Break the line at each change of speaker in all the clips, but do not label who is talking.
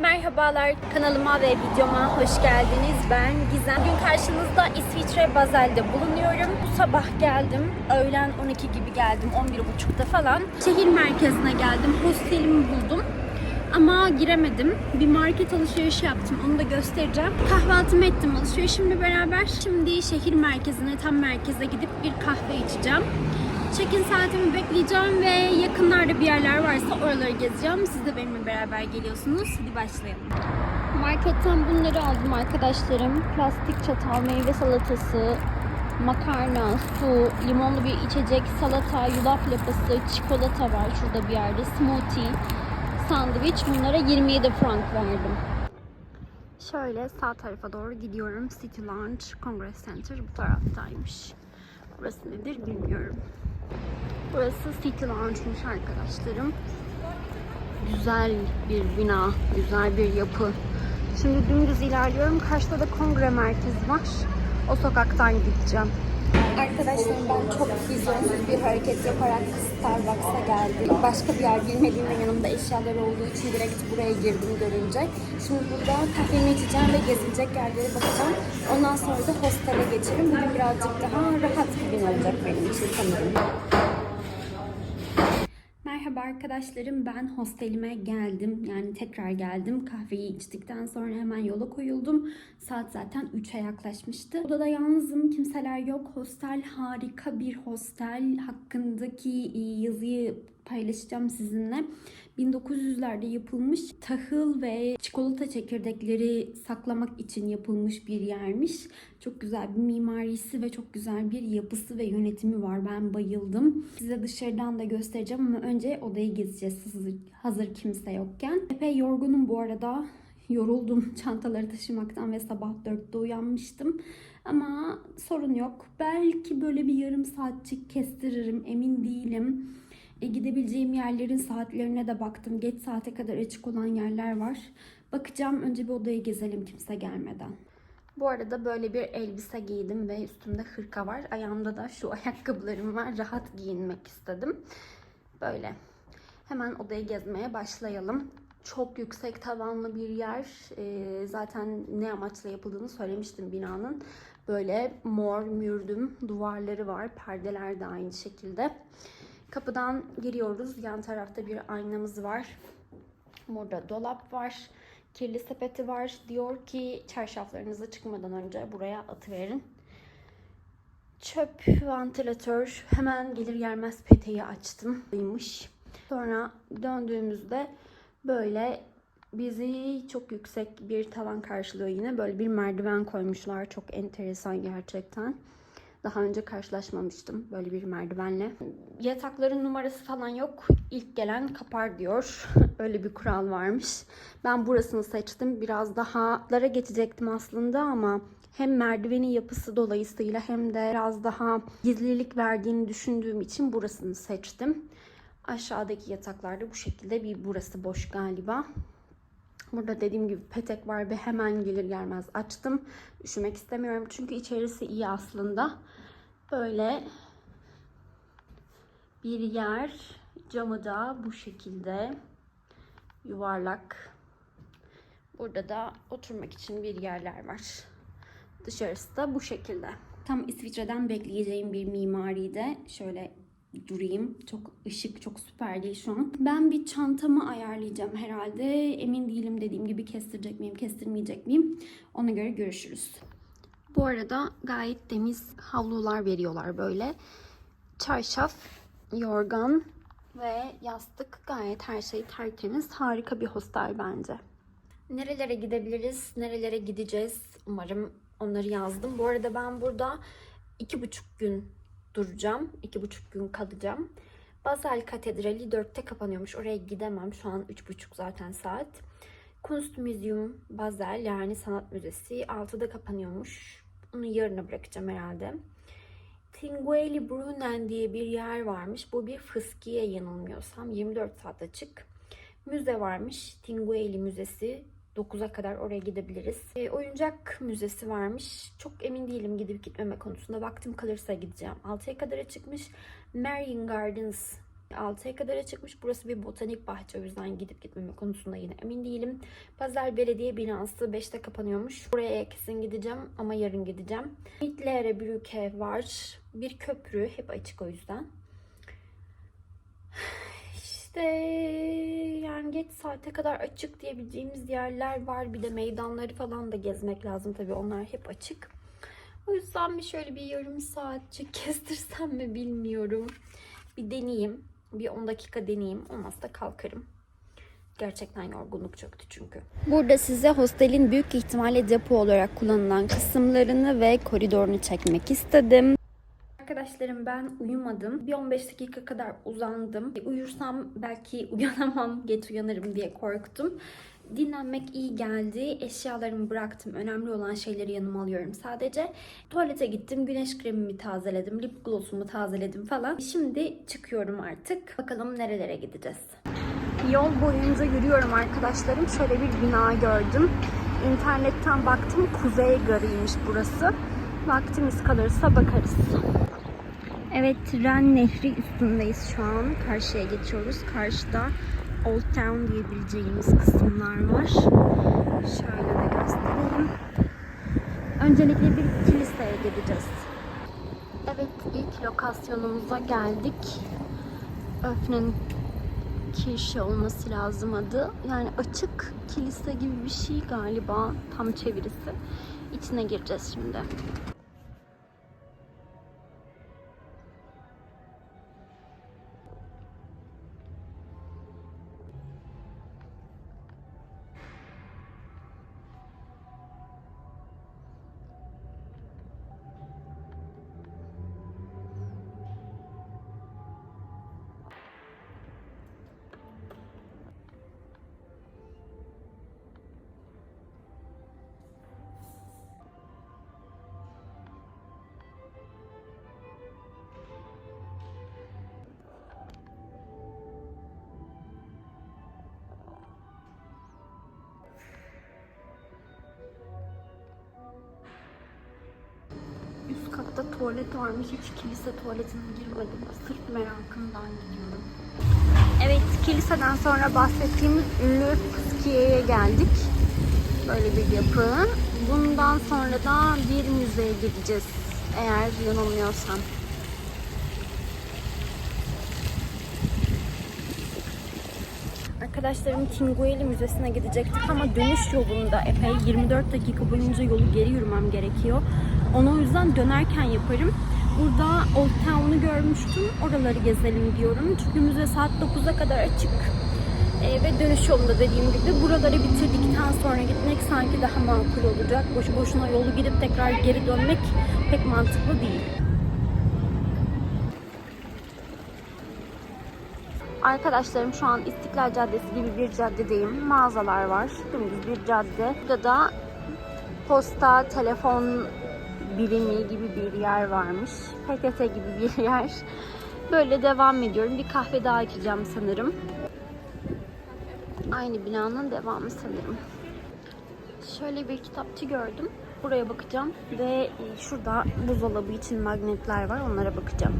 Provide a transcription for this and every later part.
Merhabalar kanalıma ve videoma hoş geldiniz. Ben Gizem. Bugün karşınızda İsviçre Basel'de bulunuyorum. Bu sabah geldim. Öğlen 12 gibi geldim. 11.30'da falan. Şehir merkezine geldim. Hostelimi buldum. Ama giremedim. Bir market alışverişi yaptım. Onu da göstereceğim. Kahvaltımı ettim alışverişimle beraber. Şimdi şehir merkezine, tam merkeze gidip bir kahve içeceğim. Check-in saatimi bekleyeceğim ve yakınlarda bir yerler varsa oraları gezeceğim. Siz de benimle beraber geliyorsunuz. Hadi başlayalım. Marketten bunları aldım arkadaşlarım. Plastik çatal, meyve salatası, makarna, su, limonlu bir içecek, salata, yulaf lapası, çikolata var şurada bir yerde, smoothie, sandviç. Bunlara 27 frank verdim. Şöyle sağ tarafa doğru gidiyorum. City Lounge Congress Center bu taraftaymış. Burası nedir bilmiyorum. Burası City Lounge'muş arkadaşlarım. Güzel bir bina, güzel bir yapı. Şimdi dümdüz ilerliyorum. Karşıda da kongre merkezi var. O sokaktan gideceğim. Arkadaşlarım ben çok vizyonsuz bir hareket yaparak Starbucks'a geldim. Başka bir yer bilmediğim ve yanımda eşyalar olduğu için direkt buraya girdim görünce. Şimdi burada kahvemi içeceğim ve gezilecek yerlere bakacağım. Ondan sonra da hostele geçerim. Bugün birazcık daha rahat gün olacak benim için sanırım. Merhaba arkadaşlarım ben hostelime geldim. Yani tekrar geldim. Kahveyi içtikten sonra hemen yola koyuldum. Saat zaten 3'e yaklaşmıştı. Odada yalnızım kimseler yok. Hostel harika bir hostel. Hakkındaki e, yazıyı paylaşacağım sizinle 1900'lerde yapılmış tahıl ve çikolata çekirdekleri saklamak için yapılmış bir yermiş. Çok güzel bir mimarisi ve çok güzel bir yapısı ve yönetimi var. Ben bayıldım. Size dışarıdan da göstereceğim ama önce odayı gezeceğiz hazır, kimse yokken. Epey yorgunum bu arada. Yoruldum çantaları taşımaktan ve sabah 4'te uyanmıştım. Ama sorun yok. Belki böyle bir yarım saatçik kestiririm emin değilim. E, gidebileceğim yerlerin saatlerine de baktım. Geç saate kadar açık olan yerler var. Bakacağım. Önce bir odayı gezelim kimse gelmeden. Bu arada böyle bir elbise giydim ve üstümde hırka var. Ayağımda da şu ayakkabılarım var. Rahat giyinmek istedim. Böyle. Hemen odayı gezmeye başlayalım. Çok yüksek tavanlı bir yer. Ee, zaten ne amaçla yapıldığını söylemiştim binanın. Böyle mor mürdüm duvarları var. Perdeler de aynı şekilde. Kapıdan giriyoruz. Yan tarafta bir aynamız var. Burada dolap var. Kirli sepeti var. Diyor ki çarşaflarınızı çıkmadan önce buraya atıverin. Çöp vantilatör. Hemen gelir gelmez peteği açtım. Sonra döndüğümüzde böyle bizi çok yüksek bir tavan karşılıyor yine. Böyle bir merdiven koymuşlar. Çok enteresan gerçekten. Daha önce karşılaşmamıştım böyle bir merdivenle. Yatakların numarası falan yok. İlk gelen kapar diyor. Öyle bir kural varmış. Ben burasını seçtim. Biraz daha lara geçecektim aslında ama hem merdivenin yapısı dolayısıyla hem de biraz daha gizlilik verdiğini düşündüğüm için burasını seçtim. Aşağıdaki yataklarda bu şekilde bir burası boş galiba. Burada dediğim gibi petek var ve hemen gelir gelmez açtım. Üşümek istemiyorum çünkü içerisi iyi aslında. Böyle bir yer. Camı da bu şekilde yuvarlak. Burada da oturmak için bir yerler var. Dışarısı da bu şekilde. Tam İsviçre'den bekleyeceğim bir mimaride. Şöyle durayım. Çok ışık, çok süper değil şu an. Ben bir çantamı ayarlayacağım herhalde. Emin değilim dediğim gibi kestirecek miyim, kestirmeyecek miyim? Ona göre görüşürüz. Bu arada gayet temiz havlular veriyorlar böyle. Çarşaf, yorgan ve yastık gayet her şey tertemiz. Harika bir hostel bence. Nerelere gidebiliriz, nerelere gideceğiz? Umarım onları yazdım. Bu arada ben burada iki buçuk gün duracağım. iki buçuk gün kalacağım. Basel Katedrali 4'te kapanıyormuş. Oraya gidemem. Şu an üç buçuk zaten saat. Kunstmuseum Basel yani sanat müzesi 6'da kapanıyormuş. Onu yarına bırakacağım herhalde. Tinguely Brunnen diye bir yer varmış. Bu bir fıskiye yanılmıyorsam. 24 saat açık. Müze varmış. Tinguely Müzesi. 9'a kadar oraya gidebiliriz. E, oyuncak müzesi varmış. Çok emin değilim gidip gitmeme konusunda. Vaktim kalırsa gideceğim. 6'ya kadar açıkmış. Marion Gardens 6'ya kadar açıkmış. Burası bir botanik bahçe o yüzden gidip gitmeme konusunda yine emin değilim. Pazar Belediye binası 5'te kapanıyormuş. Buraya kesin gideceğim ama yarın gideceğim. Mittlere Brücke var. Bir köprü hep açık o yüzden. İşte yani geç saate kadar açık diyebileceğimiz yerler var. Bir de meydanları falan da gezmek lazım tabii onlar hep açık. O yüzden bir şöyle bir yarım saatçik kestirsem mi bilmiyorum. Bir deneyeyim. Bir 10 dakika deneyeyim. Olmazsa kalkarım. Gerçekten yorgunluk çöktü çünkü. Burada size hostelin büyük ihtimalle depo olarak kullanılan kısımlarını ve koridorunu çekmek istedim. Arkadaşlarım ben uyumadım. Bir 15 dakika kadar uzandım. Uyursam belki uyanamam, geç uyanırım diye korktum. Dinlenmek iyi geldi. Eşyalarımı bıraktım. Önemli olan şeyleri yanıma alıyorum sadece. Tuvalete gittim. Güneş kremimi tazeledim. Lip glossumu tazeledim falan. Şimdi çıkıyorum artık. Bakalım nerelere gideceğiz. Yol boyunca yürüyorum arkadaşlarım. Şöyle bir bina gördüm. İnternetten baktım. Kuzey Garı'ymış burası. Vaktimiz kalırsa bakarız. Evet, Ren Nehri üstündeyiz şu an. Karşıya geçiyoruz. Karşıda Old Town diyebileceğimiz kısımlar var. Şöyle de gösterelim. Öncelikle bir kiliseye gideceğiz. Evet, ilk lokasyonumuza geldik. Öfnen Kirşe olması lazım adı. Yani açık kilise gibi bir şey galiba. Tam çevirisi. İçine gireceğiz şimdi. Tuvalet varmış. Hiç kilise tuvaletine girmedim. Sırf merakımdan gidiyorum. Evet, kiliseden sonra bahsettiğimiz ünlü Fıskiye'ye geldik. Böyle bir yapı. Bundan sonra da bir müzeye gideceğiz. Eğer yanılmıyorsam. Arkadaşlarım Tingueli Müzesi'ne gidecektik ama dönüş yolunda epey 24 dakika boyunca yolu geri yürümem gerekiyor. Onu o yüzden dönerken yaparım. Burada Old Town'u görmüştüm. Oraları gezelim diyorum. Çünkü müze saat 9'a kadar açık. Ee, ve dönüş yolunda dediğim gibi buraları bitirdikten sonra gitmek sanki daha makul olacak. Boşu boşuna yolu gidip tekrar geri dönmek pek mantıklı değil. Arkadaşlarım şu an İstiklal Caddesi gibi bir caddedeyim. Mağazalar var. Dümdüz bir cadde. Burada da posta, telefon birimi gibi bir yer varmış. PTT gibi bir yer. Böyle devam ediyorum. Bir kahve daha içeceğim sanırım. Aynı binanın devamı sanırım. Şöyle bir kitapçı gördüm. Buraya bakacağım ve şurada buzdolabı için magnetler var. Onlara bakacağım.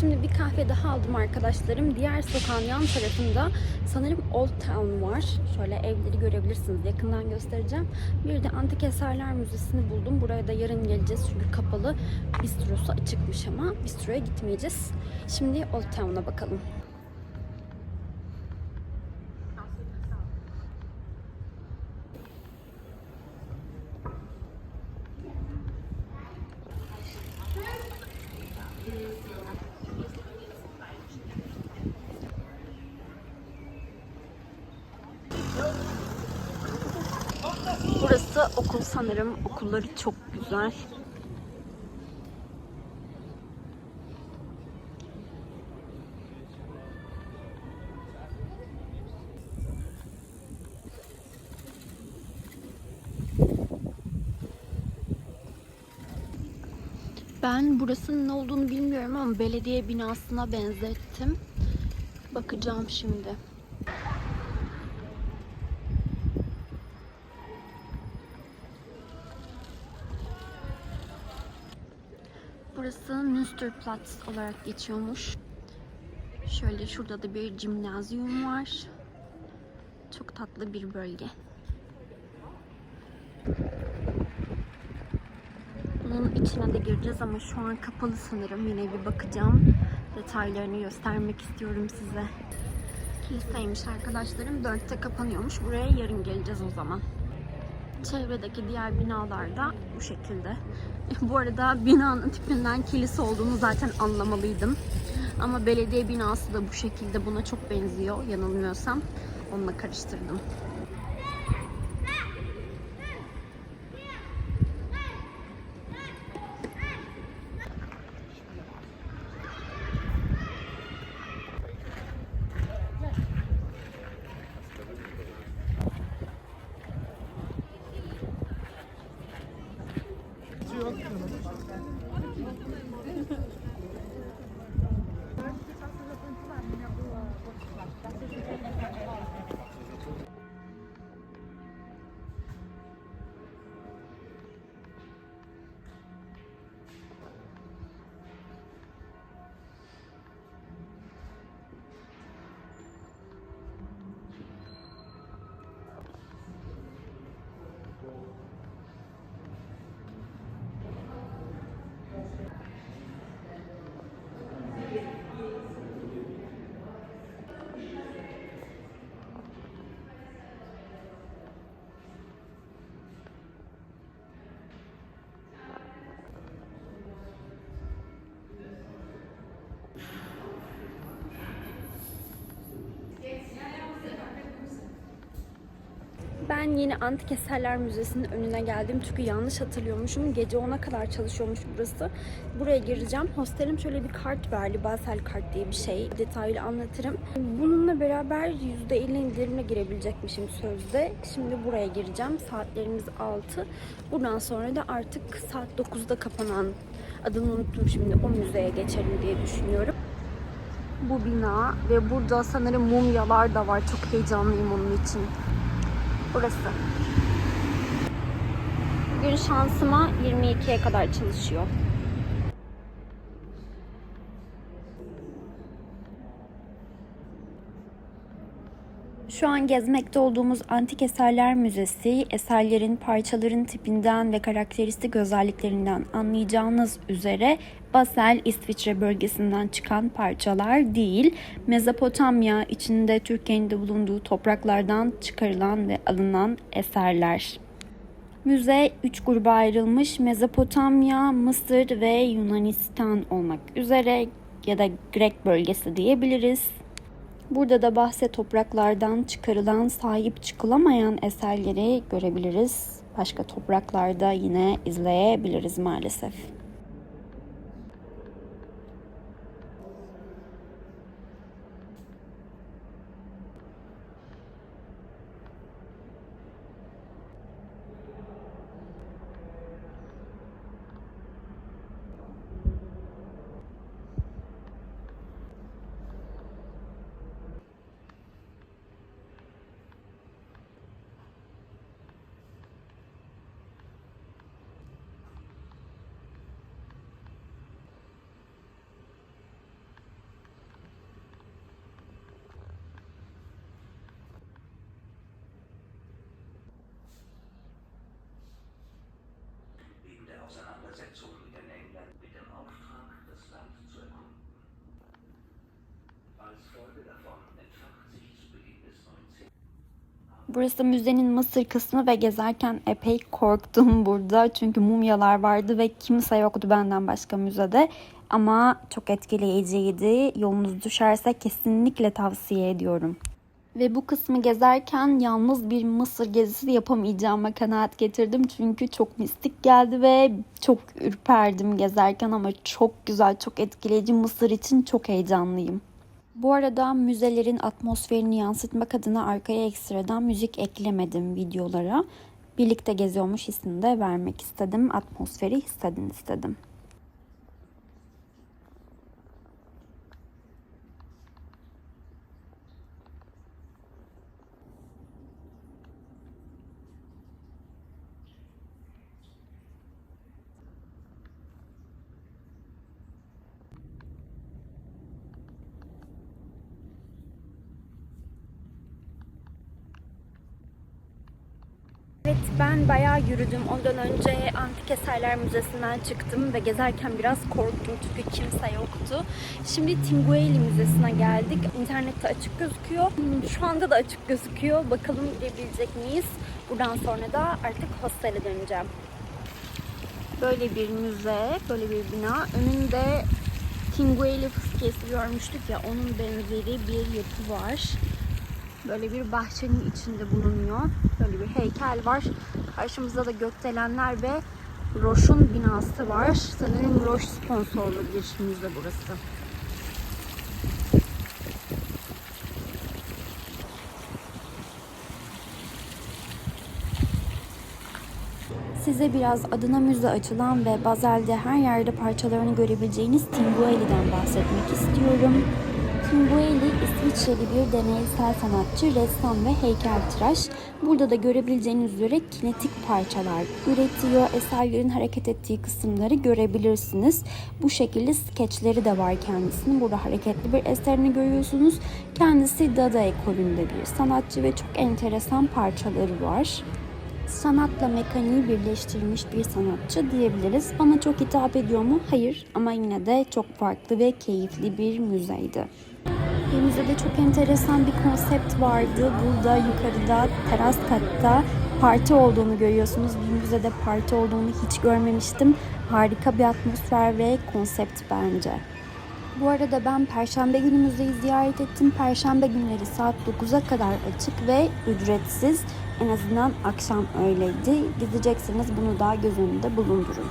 Şimdi bir kahve daha aldım arkadaşlarım. Diğer sokağın yan tarafında sanırım Old Town var. Şöyle evleri görebilirsiniz. Yakından göstereceğim. Bir de Antik Eserler Müzesi'ni buldum. Buraya da yarın geleceğiz çünkü kapalı. Bistrosu açıkmış ama bistroya gitmeyeceğiz. Şimdi Old Town'a bakalım. Burası okul sanırım. Okulları çok güzel. Ben burasının ne olduğunu bilmiyorum ama belediye binasına benzettim. Bakacağım şimdi. Münsterplatz olarak geçiyormuş. Şöyle şurada da bir cimnazyum var. Çok tatlı bir bölge. Bunun içine de gireceğiz ama şu an kapalı sanırım. Yine bir bakacağım. Detaylarını göstermek istiyorum size. Kiliseymiş arkadaşlarım. Dörtte kapanıyormuş. Buraya yarın geleceğiz o zaman. Çevredeki diğer binalar da bu şekilde. Bu arada binanın tipinden kilise olduğunu zaten anlamalıydım. Ama belediye binası da bu şekilde buna çok benziyor yanılmıyorsam. Onunla karıştırdım. yok. Ben yine Antik Eserler Müzesi'nin önüne geldim çünkü yanlış hatırlıyormuşum. Gece 10'a kadar çalışıyormuş burası. Buraya gireceğim. Hostelim şöyle bir kart verdi. Basel kart diye bir şey. Detaylı anlatırım. Bununla beraber %50 indirimle girebilecekmişim sözde. Şimdi buraya gireceğim. Saatlerimiz 6. Buradan sonra da artık saat 9'da kapanan adını unuttum şimdi o müzeye geçelim diye düşünüyorum. Bu bina ve burada sanırım mumyalar da var. Çok heyecanlıyım onun için. Burası. Bugün şansıma 22'ye kadar çalışıyor. Şu an gezmekte olduğumuz Antik Eserler Müzesi, eserlerin parçaların tipinden ve karakteristik özelliklerinden anlayacağınız üzere Basel, İsviçre bölgesinden çıkan parçalar değil, Mezopotamya içinde Türkiye'nin de bulunduğu topraklardan çıkarılan ve alınan eserler. Müze 3 gruba ayrılmış. Mezopotamya, Mısır ve Yunanistan olmak üzere ya da Grek bölgesi diyebiliriz. Burada da bahse topraklardan çıkarılan, sahip çıkılamayan eserleri görebiliriz. Başka topraklarda yine izleyebiliriz maalesef. Burası müzenin Mısır kısmı ve gezerken epey korktum burada. Çünkü mumyalar vardı ve kimse yoktu benden başka müzede. Ama çok etkileyiciydi. Yolunuz düşerse kesinlikle tavsiye ediyorum. Ve bu kısmı gezerken yalnız bir Mısır gezisi yapamayacağıma kanaat getirdim. Çünkü çok mistik geldi ve çok ürperdim gezerken ama çok güzel, çok etkileyici. Mısır için çok heyecanlıyım. Bu arada müzelerin atmosferini yansıtmak adına arkaya ekstradan müzik eklemedim videolara. Birlikte geziyormuş hissini de vermek istedim. Atmosferi hissedin istedim. Ben bayağı yürüdüm. Ondan önce Antik Eserler Müzesi'nden çıktım ve gezerken biraz korktum çünkü kimse yoktu. Şimdi Tinguely Müzesi'ne geldik. İnternette açık gözüküyor. Şu anda da açık gözüküyor. Bakalım girebilecek miyiz? Buradan sonra da artık hostele döneceğim. Böyle bir müze, böyle bir bina. Önünde Tinguely fıskiyesi görmüştük ya onun benzeri bir yapı var. Böyle bir bahçenin içinde bulunuyor. Böyle bir heykel var. Karşımızda da gökdelenler ve Roche'un binası var. Sanırım Roche sponsorlu bir müze burası. Size biraz adına müze açılan ve Bazel'de her yerde parçalarını görebileceğiniz Tinguely'den bahsetmek istiyorum. Tinguely İsviçreli bir deneysel sanatçı, ressam ve heykeltıraş. Burada da görebileceğiniz üzere kinetik parçalar üretiyor. Eserlerin hareket ettiği kısımları görebilirsiniz. Bu şekilde skeçleri de var kendisinin. Burada hareketli bir eserini görüyorsunuz. Kendisi Dada ekolünde bir sanatçı ve çok enteresan parçaları var sanatla mekaniği birleştirmiş bir sanatçı diyebiliriz. Bana çok hitap ediyor mu? Hayır ama yine de çok farklı ve keyifli bir müzeydi. Bir müzede çok enteresan bir konsept vardı. Burada yukarıda teras katta parti olduğunu görüyorsunuz. Bir müzede parti olduğunu hiç görmemiştim. Harika bir atmosfer ve konsept bence. Bu arada ben Perşembe günü müzeyi ziyaret ettim. Perşembe günleri saat 9'a kadar açık ve ücretsiz. En azından akşam öyleydi. Gidecekseniz bunu da göz önünde bulundurun.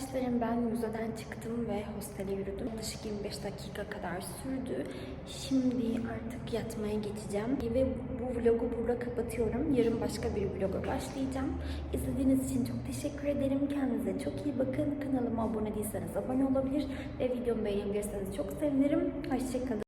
Arkadaşlarım ben müzeden çıktım ve hostele yürüdüm. Yaklaşık 25 dakika kadar sürdü. Şimdi artık yatmaya geçeceğim. Ve bu vlogu burada kapatıyorum. Yarın başka bir vloga başlayacağım. İzlediğiniz için çok teşekkür ederim. Kendinize çok iyi bakın. Kanalıma abone değilseniz abone olabilir. Ve videomu beğenebilirseniz çok sevinirim. Hoşçakalın.